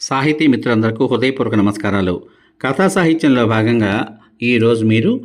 సాహితీ మిత్రులందరకు హృదయపూర్వక నమస్కారాలు. కథా సాహిత్యంలో భాగంగా ఈరోజు మీరు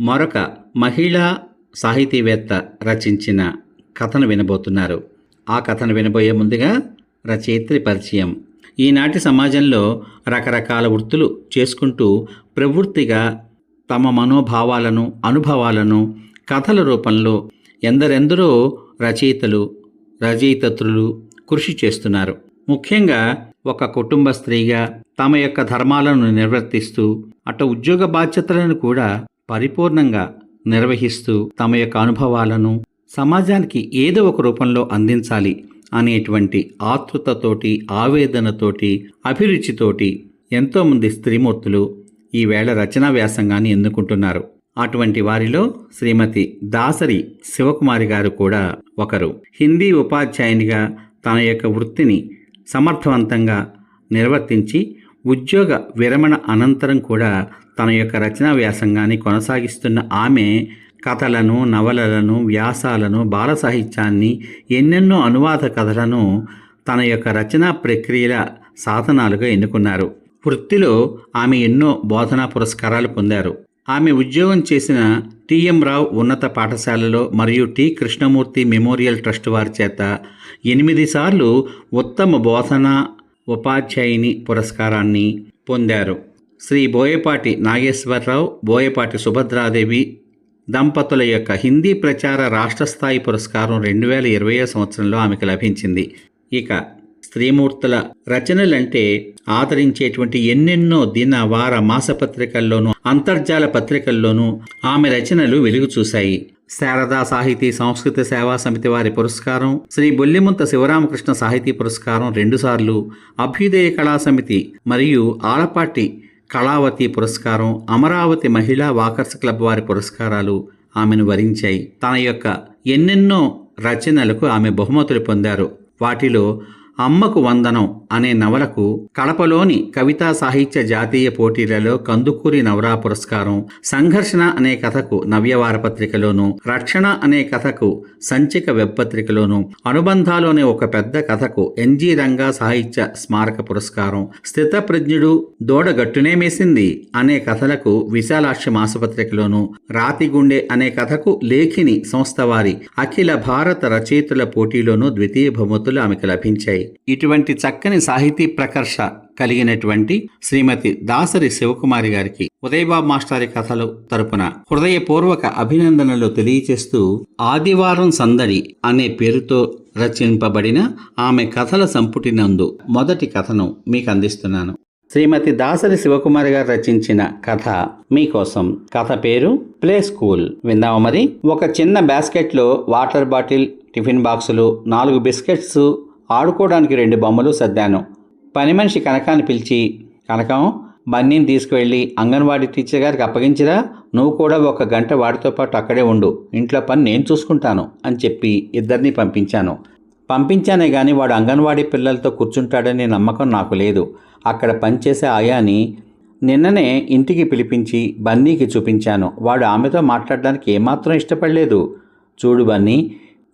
మరొక మహిళా సాహితీవేత్త రచించిన కథను వినబోతున్నారు. ఆ కథను వినబోయే ముందుగా రచయిత్రి పరిచయం. ఈనాటి సమాజంలో రకరకాల వృత్తులు చేసుకుంటూ ప్రవృత్తిగా తమ మనోభావాలను అనుభవాలను కథల రూపంలో ఎందరెందరో రచయితలు రచయితత్రులు కృషి చేస్తున్నారు. ముఖ్యంగా ఒక కుటుంబ స్త్రీగా తమ యొక్క ధర్మాలను నిర్వర్తిస్తూ అటు ఉద్యోగ బాధ్యతలను కూడా పరిపూర్ణంగా నిర్వహిస్తూ తమ యొక్క అనుభవాలను సమాజానికి ఏదో ఒక రూపంలో అందించాలి అనేటువంటి ఆతృతతోటి ఆవేదనతోటి అభిరుచితోటి ఎంతోమంది స్త్రీమూర్తులు ఈవేళ రచనా వ్యాసంగాన్ని ఎన్నుకుంటున్నారు. అటువంటి వారిలో శ్రీమతి దాసరి శివకుమారి గారు కూడా ఒకరు. హిందీ ఉపాధ్యాయునిగా తన యొక్క వృత్తిని సమర్థవంతంగా నిర్వర్తించి ఉద్యోగ విరమణ అనంతరం కూడా తన యొక్క రచనా వ్యాసంగాన్ని కొనసాగిస్తున్న ఆమె కథలను నవలలను వ్యాసాలను బాల సాహిత్యాన్ని ఎన్నెన్నో అనువాద కథలను తన యొక్క రచనా ప్రక్రియల సాధనాలుగా ఎన్నుకున్నారు. వృత్తిలో ఆమె ఎన్నో బోధనా పురస్కారాలు పొందారు. ఆమె ఉద్యోగం చేసిన టిఎం రావు ఉన్నత పాఠశాలలో మరియు టి కృష్ణమూర్తి మెమోరియల్ ట్రస్ట్ వారి చేత ఎనిమిది సార్లు ఉత్తమ బోధన ఉపాధ్యాయుని పురస్కారాన్ని పొందారు. శ్రీ బోయపాటి నాగేశ్వరరావు బోయపాటి సుభద్రాదేవి దంపతుల యొక్క హిందీ ప్రచార రాష్ట్ర స్థాయి పురస్కారం రెండు వేల ఇరవై సంవత్సరంలో ఆమెకు లభించింది. ఇక స్త్రీమూర్తుల రచనలంటే ఆదరించేటువంటి ఎన్నెన్నో దిన వార మాసపత్రికల్లోనూ అంతర్జాల పత్రికల్లోనూ ఆమె రచనలు వెలుగు చూశాయి శారదా సాహితీ సంస్కృత సేవా సమితి వారి పురస్కారం శ్రీ బొల్లిముంత శివరామకృష్ణ సాహితీ పురస్కారం రెండుసార్లు అభ్యుదయ కళా సమితి మరియు ఆలపాటి కళావతి పురస్కారం అమరావతి మహిళా వాకర్స్ క్లబ్ వారి పురస్కారాలు ఆమెను వరించాయి. తన యొక్క ఎన్నెన్నో రచనలకు ఆమె బహుమతులు పొందారు. వాటిలో అమ్మకు వందనం అనే నవలకు కడపలోని కవితా సాహిత్య జాతీయ పోటీలలో కందుకూరి నవరా పురస్కారం సంఘర్షణ అనే కథకు నవ్యవార పత్రికలోను రక్షణ అనే కథకు సంచిక వెబ్ పత్రికలోను అనుబంధాలు ఒక పెద్ద కథకు ఎన్జి రంగా సాహిత్య స్మారక పురస్కారం స్థితప్రజ్ఞుడు దూడ అనే కథలకు విశాలాక్ష మాసపత్రికలోను రాతిగుండె అనే కథకు లేఖిని సంస్థ వారి అఖిల భారత రచయితల పోటీలోనూ ద్వితీయ బహుమతులు ఆమెకు లభించాయి. ఇటువంటి చక్కని సాహితీ ప్రకర్ష కలిగినటువంటి శ్రీమతి దాసరి శివకుమారి గారికి ఉదయబాబు మాస్టారి కథలు తరపున హృదయపూర్వక అభినందనలు తెలియచేస్తూ ఆదివారం సందడి అనే పేరుతో రచింపబడిన ఆమె కథల సంపుటినందు మొదటి కథను మీకు అందిస్తున్నాను. శ్రీమతి దాసరి శివకుమారి గారు రచించిన కథ మీకోసం. కథ పేరు ప్లే స్కూల్. విందామా మరి? ఒక చిన్న బాస్కెట్లో వాటర్ బాటిల్ టిఫిన్ బాక్సులు నాలుగు బిస్కెట్స్ ఆడుకోవడానికి రెండు బొమ్మలు సర్దాను. పని మనిషి కనకాన్ని పిలిచి కనకం బన్నీని తీసుకువెళ్ళి అంగన్వాడీ టీచర్ గారికి అప్పగించిరా? నువ్వు కూడా ఒక గంట వాడితో పాటు అక్కడే ఉండు. ఇంట్లో పని నేను చూసుకుంటాను అని చెప్పి ఇద్దరిని పంపించాను. పంపించానే కానీ వాడు అంగన్వాడీ పిల్లలతో కూర్చుంటాడనే నమ్మకం నాకు లేదు. అక్కడ పనిచేసే ఆయాని నిన్ననే ఇంటికి పిలిపించి బన్నీకి చూపించాను. వాడు ఆమెతో మాట్లాడడానికి ఏమాత్రం ఇష్టపడలేదు. చూడు బన్నీ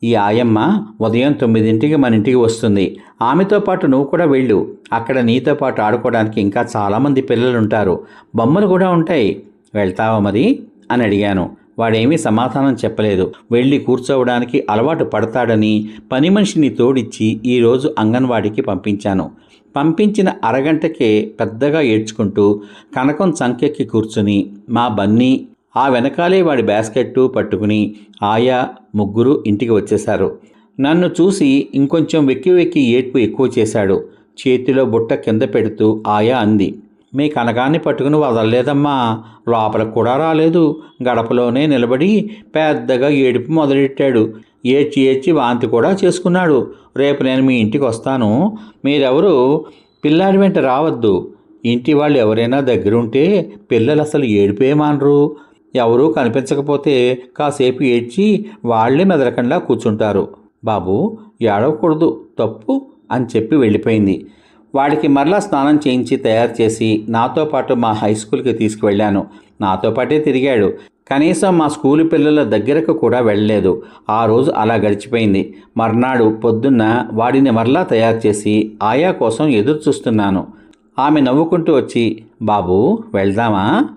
ఈ ఆయమ్మ ఉదయం తొమ్మిదింటికి మన ఇంటికి వస్తుంది. ఆమెతో పాటు నువ్వు కూడా వెళ్ళు. అక్కడ నీతో పాటు ఆడుకోవడానికి ఇంకా చాలామంది పిల్లలు ఉంటారు బొమ్మలు కూడా ఉంటాయి. వెళ్తావా మరి? అని అడిగాను. వాడేమీ సమాధానం చెప్పలేదు. వెళ్ళి కూర్చోవడానికి అలవాటు పడతాడని పని మనిషిని తోడిచ్చి ఈరోజు అంగన్వాడికి పంపించాను. పంపించిన అరగంటకే పెద్దగా ఏడ్చుకుంటూ కనకం సంఖ్యకి కూర్చుని మా బన్నీ ఆ వెనకాలే వాడి బ్యాస్కెట్టు పట్టుకుని ఆయా ముగ్గురు ఇంటికి వచ్చేశారు. నన్ను చూసి ఇంకొంచెం వెక్కి వెక్కి ఏడ్పు ఎక్కువ చేశాడు. చేతిలో బుట్ట కింద పెడుతూ ఆయా అంది మీ కనకాన్ని పట్టుకుని వదలలేదమ్మా. లోపల కూడా రాలేదు. గడపలోనే నిలబడి పెద్దగా ఏడుపు మొదలెట్టాడు. ఏడ్చి ఏడ్చి వాంతి కూడా చేసుకున్నాడు. రేపు నేను మీ ఇంటికి వస్తాను. మీరెవరు పిల్లాడి వెంట రావద్దు. ఇంటి వాళ్ళు ఎవరైనా దగ్గరుంటే పిల్లలు అసలు ఏడిపేయమానరు ఎవరూ కనిపించకపోతే కాసేపు ఏడ్చి వాళ్ళే మెదలకుండా కూర్చుంటారు. బాబు ఏడవకూడదు తప్పు అని చెప్పి వెళ్ళిపోయింది. వాడికి మరలా స్నానం చేయించి తయారు చేసి నాతో పాటు మా హై స్కూల్కి తీసుకువెళ్ళాను. నాతో పాటే తిరిగాడు. కనీసం మా స్కూలు పిల్లల దగ్గరకు కూడా వెళ్ళలేదు. ఆ రోజు అలా గడిచిపోయింది. మర్నాడు పొద్దున్న వాడిని మరలా తయారు చేసి ఆయా కోసం ఎదురు చూస్తున్నాను. ఆమె నవ్వుకుంటూ వచ్చి బాబు వెళ్దామా?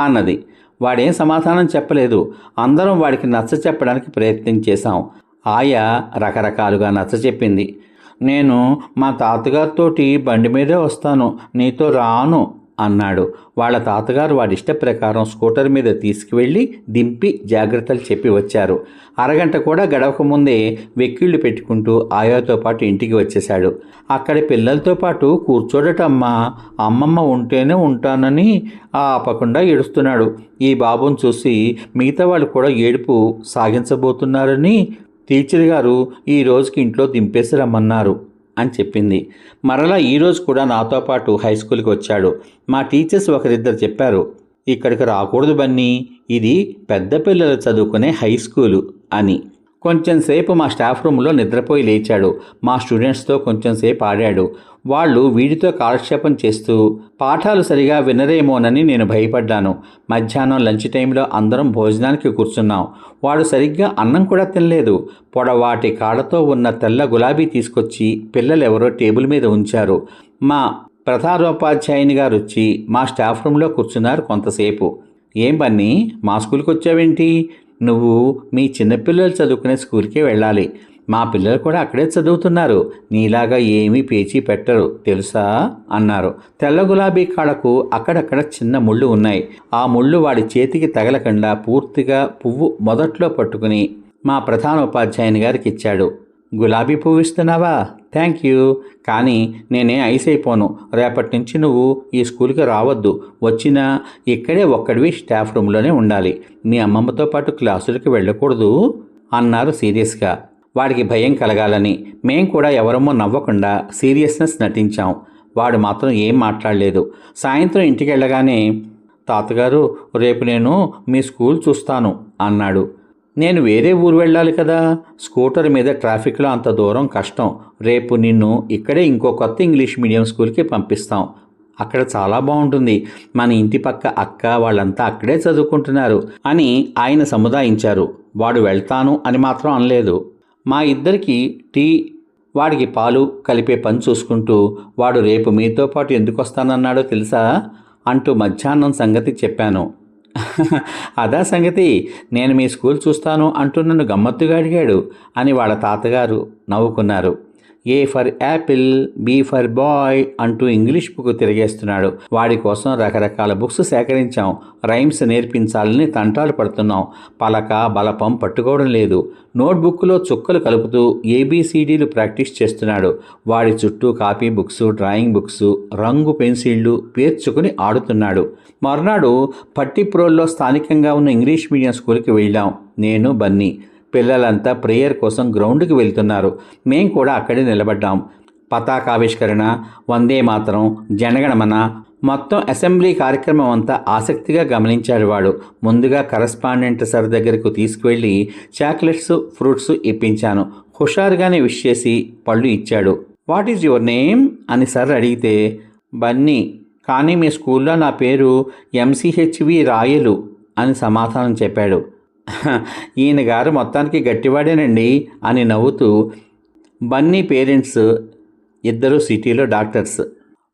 అన్నది. వాడేం సమాధానం చెప్పలేదు. అందరం వాడికి నచ్చ చెప్పడానికి ప్రయత్నం చేశాం. ఆయా రకరకాలుగా నచ్చ చెప్పింది. నేను మా తాతగారితోటి బండి మీదే వస్తాను. నీతో రాను. అన్నాడు. వాళ్ళ తాతగారు వాడిష్ట ప్రకారం స్కూటర్ మీద తీసుకువెళ్ళి దింపి జాగ్రత్తలు చెప్పి వచ్చారు. అరగంట కూడా గడవక ముందే వెక్కిళ్ళు పెట్టుకుంటూ ఆయాతో పాటు ఇంటికి వచ్చేశాడు. అక్కడ పిల్లలతో పాటు కూర్చోడటమ్మా అమ్మమ్మ ఉంటేనే ఉంటానని ఆపకుండా ఏడుస్తున్నాడు. ఈ బాబుని చూసి మిగతా వాళ్ళు కూడా ఏడుపు సాగించబోతున్నారని టీచర్ గారు ఈ రోజుకి ఇంట్లో దింపేసి రమ్మన్నారు. అని చెప్పింది. మరలా ఈరోజు కూడా నాతో పాటు హై స్కూల్కి వచ్చాడు. మా టీచర్స్ ఒకరిద్దరు చెప్పారు ఇక్కడికి రాకూడదు బన్నీ ఇది పెద్ద పిల్లలు చదువుకునే హై స్కూలు అని. కొంచెం సేపు మా స్టాఫ్ రూమ్లో నిద్రపోయి లేచాడు. మా స్టూడెంట్స్తో కొంచెం సేపు ఆడాడు. వాళ్ళు వీడితో కాలక్షేపం చేస్తూ పాఠాలు సరిగా వినరేమోనని నేను భయపడ్డాను. మధ్యాహ్నం లంచ్ టైంలో అందరం భోజనానికి కూర్చున్నాం. వాడు సరిగ్గా అన్నం కూడా తినలేదు. పొడవాటి కాళ్ళతో ఉన్న తెల్ల గులాబీ తీసుకొచ్చి పిల్లలెవరో టేబుల్ మీద ఉంచారు. మా ప్రధానోపాధ్యాయుని గారు వచ్చి మా స్టాఫ్ రూమ్లో కూర్చున్నారు కొంతసేపు. ఏం పని మా స్కూల్కి వచ్చావేంటి నువ్వు మీ చిన్నపిల్లలు చదువుకునే స్కూల్కే వెళ్ళాలి. మా పిల్లలు కూడా అక్కడే చదువుతున్నారు. నీలాగా ఏమీ పేచీ పెట్టరు తెలుసా? అన్నారు. తెల్ల గులాబీ కాడకు అక్కడక్కడ చిన్న ముళ్ళు ఉన్నాయి. ఆ ముళ్ళు వాడి చేతికి తగలకుండా పూర్తిగా పువ్వు మొదట్లో పట్టుకుని మా ప్రధాన ఉపాధ్యాయుని గారికి ఇచ్చాడు. గులాబీ పువ్వు ఇస్తున్నావా? థ్యాంక్ యూ కానీ నేనే ఐస్ అయిపోను. రేపటి నుంచి నువ్వు ఈ స్కూల్కి రావద్దు. వచ్చినా ఇక్కడే ఒక్కడివి స్టాఫ్ రూమ్లోనే ఉండాలి. మీ అమ్మమ్మతో పాటు క్లాసులకి వెళ్ళకూడదు? అన్నారు సీరియస్గా. వాడికి భయం కలగాలని. మేం కూడా ఎవరమో నవ్వకుండా సీరియస్నెస్ నటించాం. వాడు మాత్రం ఏం మాట్లాడలేదు. సాయంత్రం ఇంటికి వెళ్ళగానే తాతగారు రేపు నేను మీ స్కూల్ చూస్తాను అన్నాడు. నేను వేరే ఊరు వెళ్ళాలి కదా. స్కూటర్ మీద ట్రాఫిక్లో అంత దూరం కష్టం. రేపు నిన్ను ఇక్కడే ఇంకో కొత్త ఇంగ్లీష్ మీడియం స్కూల్కి పంపిస్తాం. అక్కడ చాలా బాగుంటుంది. మన ఇంటి పక్క అక్క వాళ్ళంతా అక్కడే చదువుకుంటున్నారు అని ఆయన సముదాయించారు. వాడు వెళ్తాను అని మాత్రం అనలేదు. మా ఇద్దరికి టీ వాడికి పాలు కలిపే పని చూసుకుంటూ వాడు రేపు మీతో పాటు ఎందుకు వస్తానన్నాడో తెలుసా? అంటూ మధ్యాహ్నం సంగతి చెప్పాను. అదా సంగతి. నేను మీ స్కూల్ చూస్తాను అంటూ నన్ను గమ్మత్తుగా అడిగాడు అని వాళ్ళ తాతగారు నవ్వుకున్నారు. A for apple B for boy అంటూ ఇంగ్లీష్ బుక్ తిరిగేస్తున్నాడు. వాడి కోసం రకరకాల బుక్స్ సేకరించాం. రైమ్స్ నేర్పించాలని తంటాలు పడుతున్నాం. పలక బలపం పట్టుకోవడం లేదు. నోట్బుక్లో చుక్కలు కలుపుతూ ఏబీసీడీలు ప్రాక్టీస్ చేస్తున్నాడు. వాడి చుట్టూ కాపీ బుక్స్ డ్రాయింగ్ బుక్స్ రంగు పెన్సిళ్ళు పేర్చుకుని ఆడుతున్నాడు. మర్నాడు పట్టిప్రోల్లో స్థానికంగా ఉన్న ఇంగ్లీష్ మీడియం స్కూల్కి వెళ్ళాం. నేను బన్నీ. పిల్లలంతా ప్రేయర్ కోసం గ్రౌండ్కి వెళ్తున్నారు. మేం కూడా అక్కడే నిలబడ్డాం. పతాకావిష్కరణ వందే మాత్రం జనగణమన మొత్తం అసెంబ్లీ కార్యక్రమం అంతా ఆసక్తిగా గమనించాడు వాడు. ముందుగా కరస్పాండెంట్ సార్ దగ్గరకు తీసుకువెళ్ళి చాక్లెట్స్ ఫ్రూట్స్ ఇప్పించాను. హుషారుగానే విష్ చేసి పళ్ళు ఇచ్చాడు. What is your name? అని సార్ అడిగితే బన్నీ. కానీ మీ స్కూల్లో నా పేరు ఎంసీహెచ్వి రాయలు అని సమాధానం చెప్పాడు. ఈయన గారు మొత్తానికి గట్టివాడేనండి అని నవ్వుతూ బన్నీ పేరెంట్స్ ఇద్దరు సిటీలో డాక్టర్స్.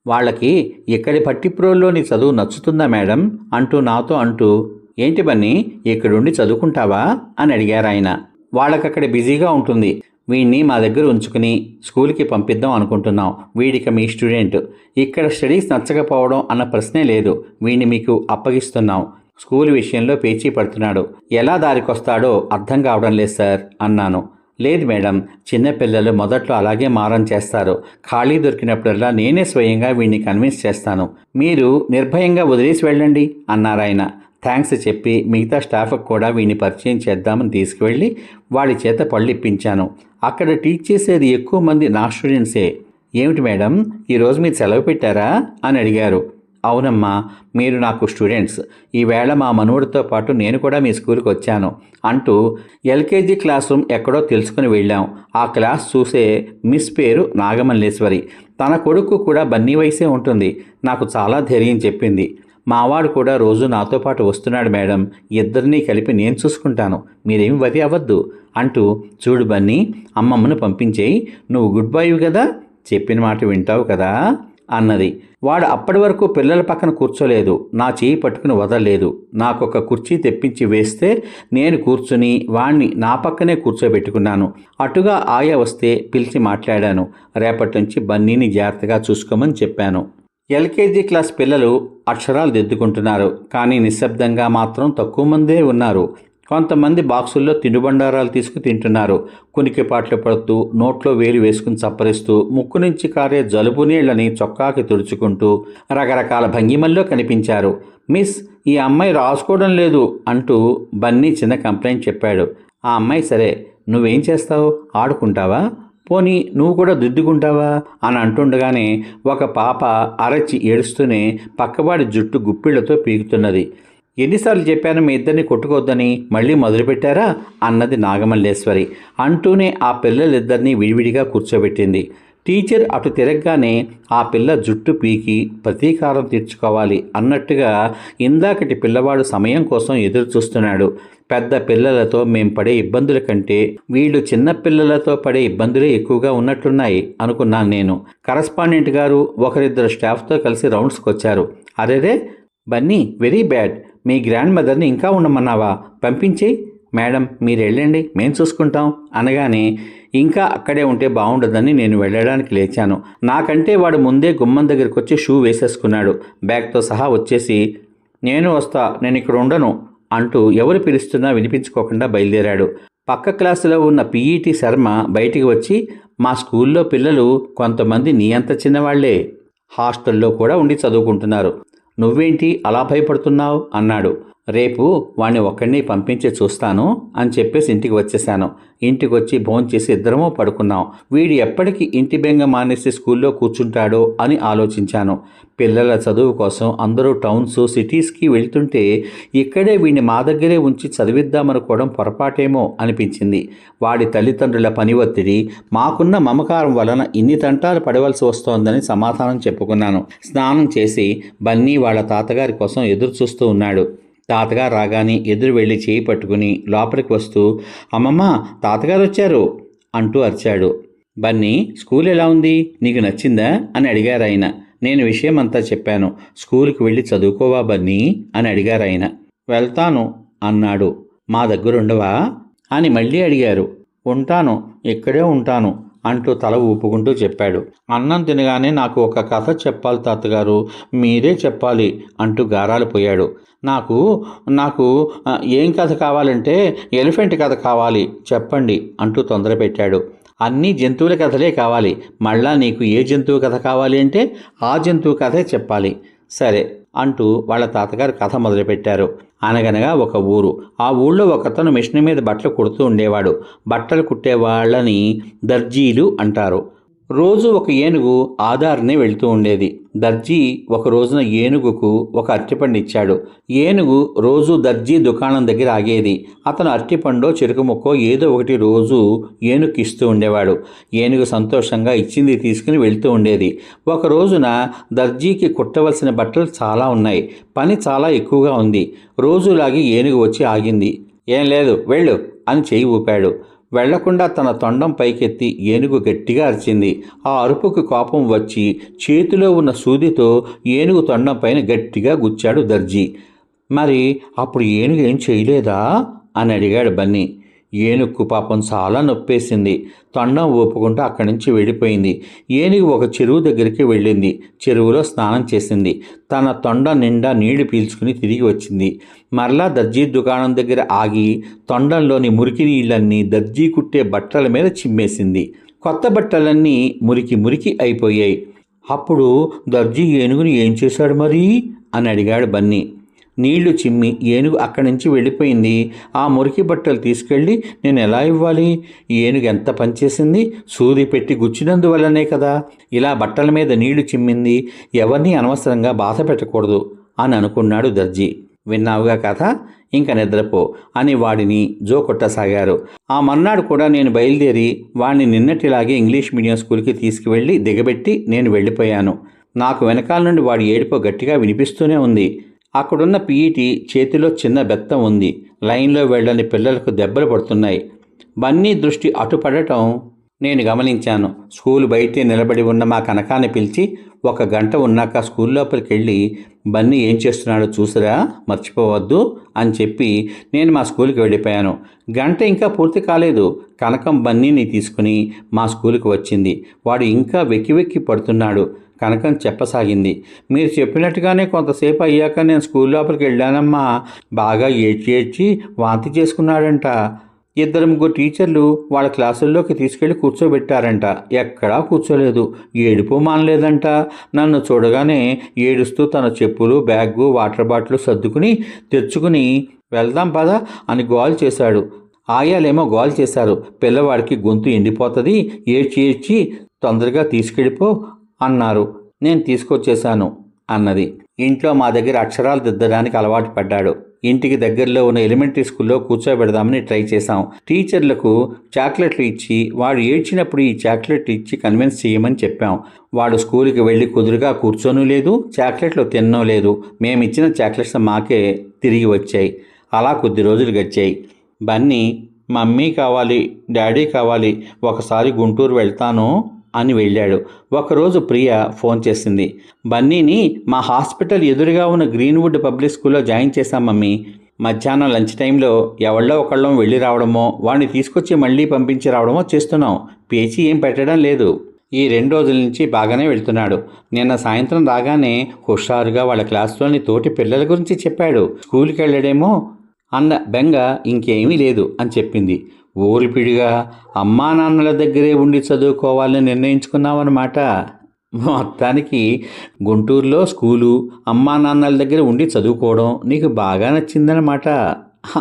వాళ్ళకి ఇక్కడి పట్టిప్రోల్లోని చదువు నచ్చుతుందా మేడం? అంటూ నాతో అంటూ ఏంటి బన్నీ ఇక్కడుండి చదువుకుంటావా? అని అడిగారు ఆయన. వాళ్ళకక్కడ బిజీగా ఉంటుంది. వీడిని మా దగ్గర ఉంచుకుని స్కూల్కి పంపిద్దాం అనుకుంటున్నాం. వీడిక మీ స్టూడెంట్. ఇక్కడ స్టడీస్ నచ్చకపోవడం అన్న ప్రశ్నే లేదు. వీడిని మీకు అప్పగిస్తున్నాం. స్కూల్ విషయంలో పేచీ పడుతున్నాడు. ఎలా దారికొస్తాడో అర్థం కావడం లేదు సార్ అన్నాను. లేదు మేడం చిన్నపిల్లలు మొదట్లో అలాగే మారం చేస్తారు. ఖాళీ దొరికినప్పుడల్లా నేనే స్వయంగా వీడిని కన్విన్స్ చేస్తాను. మీరు నిర్భయంగా వదిలేసి వెళ్ళండి అన్నారాయన థ్యాంక్స్ చెప్పి మిగతా స్టాఫ్కి కూడా వీడిని పరిచయం చేద్దామని తీసుకువెళ్ళి వాడి చేత పళ్ళు ఇప్పించాను అక్కడ టీచ్ చేసేది ఎక్కువ మంది నా స్టూడెంట్సే ఏమిటి మేడం ఈరోజు మీరు సెలవు పెట్టారా? అని అడిగారు. అవునమ్మా మీరు నాకు స్టూడెంట్స్. ఈవేళ మా మనవుడితో పాటు నేను కూడా మీ స్కూల్కి వచ్చాను అంటూ ఎల్కేజీ క్లాస్ రూమ్ ఎక్కడో తెలుసుకుని వెళ్ళాం. ఆ క్లాస్ చూసే మిస్ పేరు నాగమల్లేశ్వరి. తన కొడుకు కూడా బన్నీ వయసే ఉంటుంది. నాకు చాలా ధైర్యం చెప్పింది. మావాడు కూడా రోజు నాతో పాటు వస్తున్నాడు మేడం. ఇద్దరినీ కలిపి నేను చూసుకుంటాను. మీరేమి వరి అవ్వద్దు అంటూ చూడు బన్నీ అమ్మమ్మను పంపించేయి. నువ్వు గుడ్ బాయ్ కదా? చెప్పిన మాట వింటావు కదా? అన్నది. వాడు అప్పటి వరకు పిల్లల పక్కన కూర్చోలేదు. నా చేయి పట్టుకుని వదలలేదు. నాకొక కుర్చీ తెప్పించి వేస్తే నేను కూర్చుని వాణ్ణి నా పక్కనే కూర్చోబెట్టుకున్నాను. అటుగా ఆయ వస్తే పిలిచి మాట్లాడాను. రేపటి నుంచి బన్నీని జాగ్రత్తగా చూసుకోమని చెప్పాను. ఎల్కేజీ క్లాస్ పిల్లలు అక్షరాలు దిద్దుకుంటున్నారు. కానీ నిశ్శబ్దంగా మాత్రం తక్కువ మందే ఉన్నారు. కొంతమంది బాక్సుల్లో తినుబండారాలు తీసుకు తింటున్నారు. కునికిపాట్లు పడుతూ నోట్లో వేలు వేసుకుని చప్పరిస్తూ ముక్కు నుంచి కారే జలుబు నీళ్ళని చొక్కాకి తుడుచుకుంటూ రకరకాల భంగిమల్లో కనిపించారు. మిస్ ఈ అమ్మాయి రాసుకోవడం లేదు అంటూ బన్నీ చిన్న కంప్లైంట్ చెప్పాడు. ఆ అమ్మాయి సరే నువ్వేం చేస్తావు? ఆడుకుంటావా? పోనీ నువ్వు కూడా దిద్దుకుంటావా? అని అంటుండగానే ఒక పాప అరచి ఏడుస్తూనే పక్కవాడి జుట్టు గుప్పిళ్ళతో పీకుతున్నది. ఎన్నిసార్లు చెప్పాను మీ ఇద్దరిని కొట్టుకోవద్దని మళ్ళీ మొదలుపెట్టారా? అన్నది నాగమల్లేశ్వరి. అంటూనే ఆ పిల్లలిద్దరినీ విడివిడిగా కూర్చోబెట్టింది. టీచర్ అటు తిరగగానే ఆ పిల్ల జుట్టు పీకి ప్రతీకారం తీర్చుకోవాలి అన్నట్టుగా ఇందాకటి పిల్లవాడు సమయం కోసం ఎదురు చూస్తున్నాడు. పెద్ద పిల్లలతో మేం పడే ఇబ్బందుల కంటే వీళ్ళు చిన్న పిల్లలతో పడే ఇబ్బందులే ఎక్కువగా ఉన్నట్లున్నాయి అనుకున్నాను నేను. కరస్పాండెంట్ గారు ఒకరిద్దరు స్టాఫ్తో కలిసి రౌండ్స్కి వచ్చారు అరేరే! Bunny very bad. మీ గ్రాండ్ మదర్ని ఇంకా ఉండమన్నావా? పంపించి. మేడం మీరు వెళ్ళండి మేము చూసుకుంటాం. అనగానే ఇంకా అక్కడే ఉంటే బాగుండదని నేను వెళ్ళడానికి లేచాను. నాకంటే వాడు ముందే గుమ్మం దగ్గరికి వచ్చి షూ వేసేసుకున్నాడు. బ్యాగ్తో సహా వచ్చేసి నేను వస్తా. నేను ఇక్కడ ఉండను అంటూ ఎవరు పిలుస్తున్నా వినిపించుకోకుండా బయలుదేరాడు. పక్క క్లాసులో ఉన్న పీఈటీ శర్మ బయటికి వచ్చి మా స్కూల్లో పిల్లలు కొంతమంది నీ అంత చిన్నవాళ్ళే. హాస్టల్లో కూడా ఉండి చదువుకుంటున్నారు. నువ్వేంటి అలా భయపడుతున్నావు? అన్నాడు. రేపు వాణ్ణి ఒక్కడిని పంపించి చూస్తాను అని చెప్పేసి ఇంటికి వచ్చేసాను ఇంటికి వచ్చి భోంచేసి ఇద్దరము పడుకున్నాం. వీడు ఎప్పటికీ ఇంటి బెంగ మానేసి స్కూల్లో కూర్చుంటాడో అని ఆలోచించాను. పిల్లల చదువు కోసం అందరూ టౌన్స్ సిటీస్కి వెళ్తుంటే ఇక్కడే వీడిని మా దగ్గరే ఉంచి చదివిద్దామనుకోవడం పొరపాటేమో అనిపించింది. వాడి తల్లిదండ్రుల పని ఒత్తిడి మాకున్న మమకారం వలన ఇన్ని తంటాలు పడవలసి వస్తోందని సమాధానం చెప్పుకున్నాను. స్నానం చేసి బన్నీ వాళ్ళ తాతగారి కోసం ఎదురు చూస్తూ ఉన్నాడు. తాతగారు రాగానే ఎదురు వెళ్ళి చేయి పట్టుకుని లోపలికి వస్తూ అమ్మమ్మ తాతగారు వచ్చారు అంటూ అరిచాడు. బన్నీ స్కూల్ ఎలా ఉంది? నీకు నచ్చిందా? అని అడిగారు ఆయన. నేను విషయం అంతా చెప్పాను. స్కూల్కి వెళ్ళి చదువుకోవా బన్నీ? అని అడిగారు ఆయన. వెళ్తాను అన్నాడు. మా దగ్గరుండవా? అని మళ్ళీ అడిగారు. ఉంటాను. ఇక్కడే ఉంటాను అంటూ తల ఊపుకుంటూ చెప్పాడు. అన్నం తినగానే నాకు ఒక కథ చెప్పాలి తాతగారు మీరే చెప్పాలి అంటూ గారాలు పోయాడు. నాకు నాకు ఏం కథ కావాలంటే ఎలిఫెంట్ కథ కావాలి చెప్పండి అంటూ తొందర పెట్టాడు. అన్ని జంతువుల కథలే కావాలి మళ్ళా నీకు ఏ జంతువు కథ కావాలి అంటే ఆ జంతువు కథే చెప్పాలి. సరే అంటూ వాళ్ళ తాతగారు కథ మొదలుపెట్టారు. అనగనగా ఒక ఊరు. ఆ ఊళ్ళో ఒకతను మిషన్ మీద బట్టలు కుడుతూ ఉండేవాడు. బట్టలు కుట్టే వాళ్ళని దర్జీలు అంటారు. రోజు ఒక ఏనుగు ఆధార్నే వెళ్తూ ఉండేది. దర్జీ ఒక రోజున ఏనుగుకు ఒక అరటిపండు ఇచ్చాడు. ఏనుగు రోజు దర్జీ దుకాణం దగ్గర ఆగేది. అతను అరటిపండో చెరుకు ముక్కో ఏదో ఒకటి రోజు ఏనుగుకి ఇస్తూ ఉండేవాడు. ఏనుగు సంతోషంగా ఇచ్చింది తీసుకుని వెళ్తూ ఉండేది. ఒక రోజున దర్జీకి కుట్టవలసిన బట్టలు చాలా ఉన్నాయి. పని చాలా ఎక్కువగా ఉంది. రోజులాగి ఏనుగు వచ్చి ఆగింది. ఏం లేదు వెళ్ళు అని చేయి ఊపాడు. వెళ్ళకుండా తన తొండం పైకెత్తి ఏనుగు గట్టిగా అరిచింది. ఆ అరుపుకు కోపం వచ్చి చేతిలో ఉన్న సూదితో ఏనుగు తొండం పైన గట్టిగా గుచ్చాడు దర్జీ. మరి అప్పుడు ఏనుగు ఏం చేయలేదా? అని అడిగాడు బన్నీ. ఏనుగుకు పాపం చాలా నొప్పేసింది. తొండం ఊపుకుంటూ అక్కడి నుంచి వెళ్ళిపోయింది. ఏనుగు ఒక చెరువు దగ్గరికి వెళ్ళింది. చెరువులో స్నానం చేసింది. తన తొండ నిండా నీళ్ళు పీల్చుకుని తిరిగి వచ్చింది. మరలా దర్జీ దుకాణం దగ్గర ఆగి తొండంలోని మురికి నీళ్ళన్నీ దర్జీ కుట్టే బట్టల మీద చిమ్మేసింది. కొత్త బట్టలన్నీ మురికి మురికి అయిపోయాయి. అప్పుడు దర్జీ ఏనుగుని ఏం చేశాడు మరి? అని అడిగాడు బన్నీ. నీళ్ళు చిమ్మి ఏనుగు అక్కడి నుంచి వెళ్ళిపోయింది. ఆ మురికి బట్టలు తీసుకెళ్ళి నేను ఎలా ఇవ్వాలి? ఏనుగు ఎంత పనిచేసింది సూది పెట్టి గుచ్చినందువల్లనే కదా. ఇలా బట్టల మీద నీళ్ళు చిమ్మింది. ఎవరిని అనవసరంగా బాధ పెట్టకూడదు అని అనుకున్నాడు దర్జీ. విన్నావుగా కథ? ఇంకా నిద్రపో అని వాడిని జో కొట్టసాగారు. ఆ మర్నాడు కూడా నేను బయలుదేరి వాడిని నిన్నటిలాగే ఇంగ్లీష్ మీడియం స్కూల్కి తీసుకువెళ్ళి దిగబెట్టి నేను వెళ్ళిపోయాను. నాకు వెనకాల నుండి వాడి ఏడుపు గట్టిగా వినిపిస్తూనే ఉంది. అక్కడున్న పీఈటీ చేతిలో చిన్న బెత్తం ఉంది. లైన్లో వెళ్ళని పిల్లలకు దెబ్బలు పడుతున్నాయి. బన్నీ దృష్టి అటుపడటం నేను గమనించాను. స్కూల్ బయటే నిలబడి ఉన్న మా కనకాన్ని పిలిచి ఒక గంట ఉన్నాక స్కూల్ లోపలికి వెళ్ళి బన్నీ ఏం చేస్తున్నాడో చూసిరా? మర్చిపోవద్దు అని చెప్పి నేను మా స్కూల్కి వెళ్ళిపోయాను. గంట ఇంకా పూర్తి కాలేదు. కనకం బన్నీని తీసుకుని మా స్కూల్కి వచ్చింది. వాడు ఇంకా వెక్కి వెక్కి పడుతున్నాడు. కనకం చెప్పసాగింది. మీరు చెప్పినట్టుగానే కొంతసేపు అయ్యాక నేను స్కూల్ లోపలికి వెళ్ళానమ్మా. బాగా ఏడ్చి ఏడ్చి వాంతి చేసుకున్నాడంట. ఇద్దరు ముగ్గురు టీచర్లు వాళ్ళ క్లాసుల్లోకి తీసుకెళ్ళి కూర్చోబెట్టారంట. ఎక్కడా కూర్చోలేదు. ఏడుపు మానలేదంట. నన్ను చూడగానే ఏడుస్తూ తన చెప్పులు బ్యాగు వాటర్ బాటిల్ సర్దుకుని తెచ్చుకుని వెళ్దాం పదా అని గోల్ చేశాడు. ఆయాలేమో గోల్ చేశారు. పిల్లవాడికి గొంతు ఎండిపోతుంది. ఏడ్చి ఏడ్చి తొందరగా తీసుకెళ్ళిపో అన్నారు. నేను తీసుకొచ్చేశాను అన్నది. ఇంట్లో మా దగ్గర అక్షరాలు దిద్దడానికి అలవాటు పడ్డాడు. ఇంటికి దగ్గరలో ఉన్న ఎలిమెంటరీ స్కూల్లో కూర్చోబెడదామని ట్రై చేశాం. టీచర్లకు చాక్లెట్లు ఇచ్చి వాడు ఏడ్చినప్పుడు ఈ చాక్లెట్ ఇచ్చి కన్విన్స్ చేయమని చెప్పాం. వాడు స్కూల్కి వెళ్ళి కుదురుగా కూర్చోనూ లేదు చాక్లెట్లు తిన్నో లేదు. మేమిచ్చిన చాక్లెట్స్ మాకే తిరిగి వచ్చాయి. అలా కొద్ది రోజులు గడిచాయి. బన్నీ మమ్మీ కావాలి డాడీ కావాలి ఒకసారి గుంటూరు వెళ్తాను అని వెళ్ళాడు. ఒకరోజు ప్రియ ఫోన్ చేసింది. బన్నీని మా హాస్పిటల్ ఎదురుగా ఉన్న గ్రీన్వుడ్ పబ్లిక్ స్కూల్లో జాయిన్ చేశాం మమ్మీ. మధ్యాహ్నం లంచ్ టైంలో ఎవళ్ళో ఒకళ్ళం వెళ్ళి రావడమో వాడిని తీసుకొచ్చి మళ్ళీ పంపించి రావడమో చేస్తున్నాం. పేచీ ఏం పెట్టడం లేదు. ఈ రెండు రోజుల నుంచి బాగానే వెళ్తున్నాడు. నిన్న సాయంత్రం రాగానే హుషారుగా వాళ్ళ క్లాస్లోని తోటి పిల్లల గురించి చెప్పాడు. స్కూల్కి వెళ్ళడేమో అన్న బెంగ ఇంకేమీ లేదు అని చెప్పింది. ఊరిపిడిగా అమ్మా నాన్నల దగ్గరే ఉండి చదువుకోవాలని నిర్ణయించుకున్నామన్నమాట మొత్తానికి గుంటూరులో స్కూలు అమ్మా నాన్నల దగ్గర ఉండి చదువుకోవడం నీకు బాగా నచ్చిందన్నమాట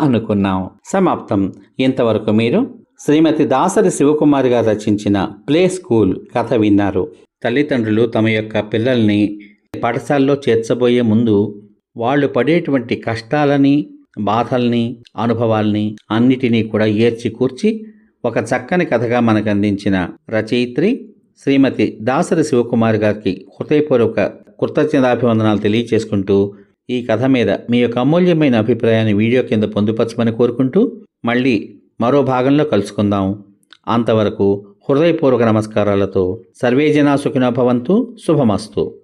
అనుకున్నాం. సమాప్తం. ఇంతవరకు మీరు శ్రీమతి దాసరి శివకుమారి గారు రచించిన ప్లే స్కూల్ కథ విన్నారు. తల్లిదండ్రులు తమ యొక్క పిల్లల్ని పాఠశాలలో చేర్చబోయే ముందు వాళ్ళు పడేటువంటి కష్టాలని బాధల్ని అనుభవాల్ని అన్నిటినీ కూడా ఏర్చి కూర్చి ఒక చక్కని కథగా మనకు అందించిన రచయిత్రి శ్రీమతి దాసరి శివకుమార్ గారికి హృదయపూర్వక కృతజ్ఞతాభివందనాలు తెలియచేసుకుంటూ ఈ కథ మీద మీ యొక్క అమూల్యమైన అభిప్రాయాన్ని వీడియో కింద పొందుపరచమని కోరుకుంటూ మళ్ళీ మరో భాగంలో కలుసుకుందాం. అంతవరకు హృదయపూర్వక నమస్కారాలతో సర్వేజనా సుఖినో భవంతు. శుభమస్తు.